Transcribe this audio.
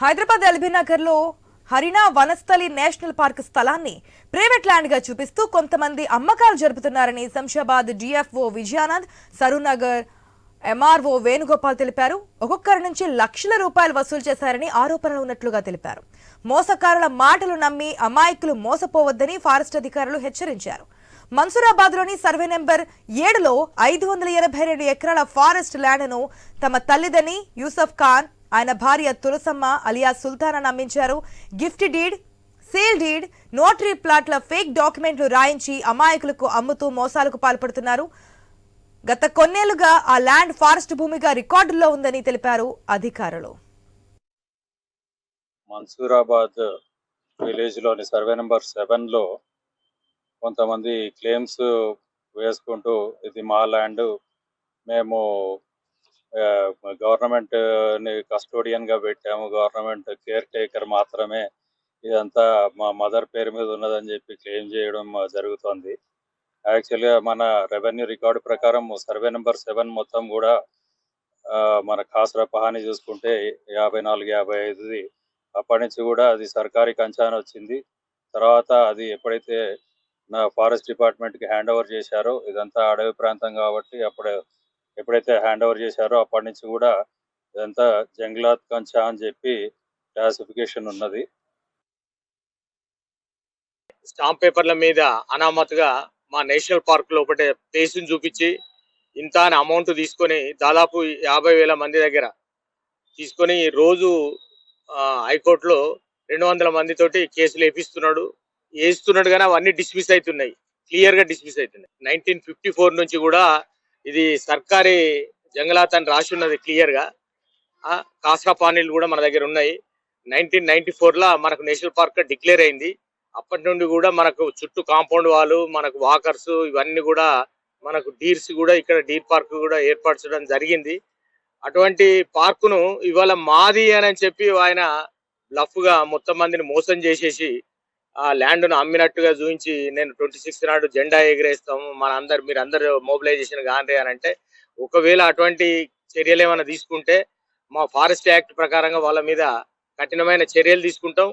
హైదరాబాద్ ఎల్బీనగర్లో Harina Vanasthali national park స్థలాన్ని private ల్యాండ్గా చూపిస్తూ కొంతమంది అమ్మకాలు జరుపుతున్నారని శంషాబాద్ డిఎఫ్ఓ విజయానంద్ సరూనగర్ ఎంఆర్ఓ వేణుగోపాల్ తెలిపారు. ఒక్కొక్కరి నుంచి లక్షల రూపాయలు వసూలు చేశారని ఆరోపణలు ఉన్నట్లుగా తెలిపారు. మోసకారుల మాటలు నమ్మి అమాయకులు మోసపోవద్దని ఫారెస్ట్ అధికారులు హెచ్చరించారు. మన్సూరాబాద్లోని సర్వే నెంబర్ ఏడులో ఐదు వందల ఎనభై రెండు ఎకరాల ఫారెస్ట్ ల్యాండ్ను తమ తల్లిదని యూసఫ్ ఖాన్ ఆయన భార్య Tulasamma Alia Sultana నమ్మించారు. Gift deed sale deed notary ప్లాట్ల ఫేక్ డాక్యుమెంట్లు రాయించి అమాయకులకు అమ్ముతూ మోసాలకు పాల్పడుతున్నారు. గత కొన్నేళ్ళుగా ఆ ల్యాండ్ ఫారెస్ట్ భూమిగా రికార్డుల్లో ఉందని తెలిపారు అధికారులు. మన్సూరాబాద్ విలేజ్లోని సర్వే నెంబర్ సెవెన్లో కొంతమంది క్లెయిమ్స్ వేసుకుంటూ ఇది మా ల్యాండ్ మేము గవర్నమెంట్ని కస్టోడియన్గా పెట్టాము. గవర్నమెంట్ కేర్ టేకర్ మాత్రమే. ఇదంతా మా మదర్ పేరు మీద ఉన్నదని చెప్పి క్లెయిమ్ చేయడం జరుగుతోంది. యాక్చువల్గా మన రెవెన్యూ రికార్డు ప్రకారం సర్వే నెంబర్ సెవెన్ మొత్తం కూడా మన కాసరా పహాని చూసుకుంటే యాభై నాలుగు యాభై ఐదుది. అప్పటి నుంచి కూడా అది సర్కారీ కంచాన్ వచ్చింది. తర్వాత అది ఎప్పుడైతే నా ఫారెస్ట్ డిపార్ట్మెంట్కి హ్యాండ్ ఓవర్ చేశారో ఇదంతా అడవి ప్రాంతం కాబట్టి అప్పుడు ఎప్పుడైతే హ్యాండ్ ఓవర్ చేశారో అప్పటి నుంచి కూడా ఇదంతా జంగ్లాత్ కంచా అని చెప్పి క్లాసిఫికేషన్ ఉన్నది. స్టాంప్ పేపర్ల మీద అనామతుగా మా నేషనల్ పార్క్లో ఒకటే ప్లేస్ని చూపించి ఇంత అని అమౌంట్ తీసుకొని దాదాపు యాభై వేల మంది దగ్గర తీసుకొని రోజు హైకోర్టులో రెండు వందల మందితోటి కేసులు వేపిస్తున్నాడు. వేస్తున్నాడు కానీ అవన్నీ డిస్మిస్ అవుతున్నాయి. క్లియర్గా డిస్మిస్ అవుతున్నాయి. నైన్టీన్ ఫిఫ్టీ ఫోర్ నుంచి కూడా ఇది సర్కారీ జంగలాత్ అని రాసి ఉన్నది క్లియర్గా. ఆ, పానీలు కూడా మన దగ్గర ఉన్నాయి. నైన్టీన్ నైన్టీ ఫోర్ లా మనకు నేషనల్ పార్క్ డిక్లేర్ అయింది. అప్పటి నుండి కూడా మనకు చుట్టూ కాంపౌండ్ వాళ్ళు మనకు వాకర్స్ ఇవన్నీ కూడా మనకు డీర్స్ కూడా ఇక్కడ డీర్ పార్క్ కూడా ఏర్పరచడం జరిగింది. అటువంటి పార్కును ఇవాళ మాది అని చెప్పి ఆయన లఫ్గా మొత్తం మందిని మోసం చేసేసి ఆ ల్యాండ్ను అమ్మినట్టుగా చూపించి నేను ట్వంటీ సిక్స్ నాడు జెండా ఎగిరేస్తాము. మన అందరు మీరు అందరు మొబిలైజేషన్ కానీ అని అంటే ఒకవేళ అటువంటి చర్యలు ఏమైనా తీసుకుంటే మా ఫారెస్ట్ యాక్ట్ ప్రకారంగా వాళ్ళ మీద కఠినమైన చర్యలు తీసుకుంటాం.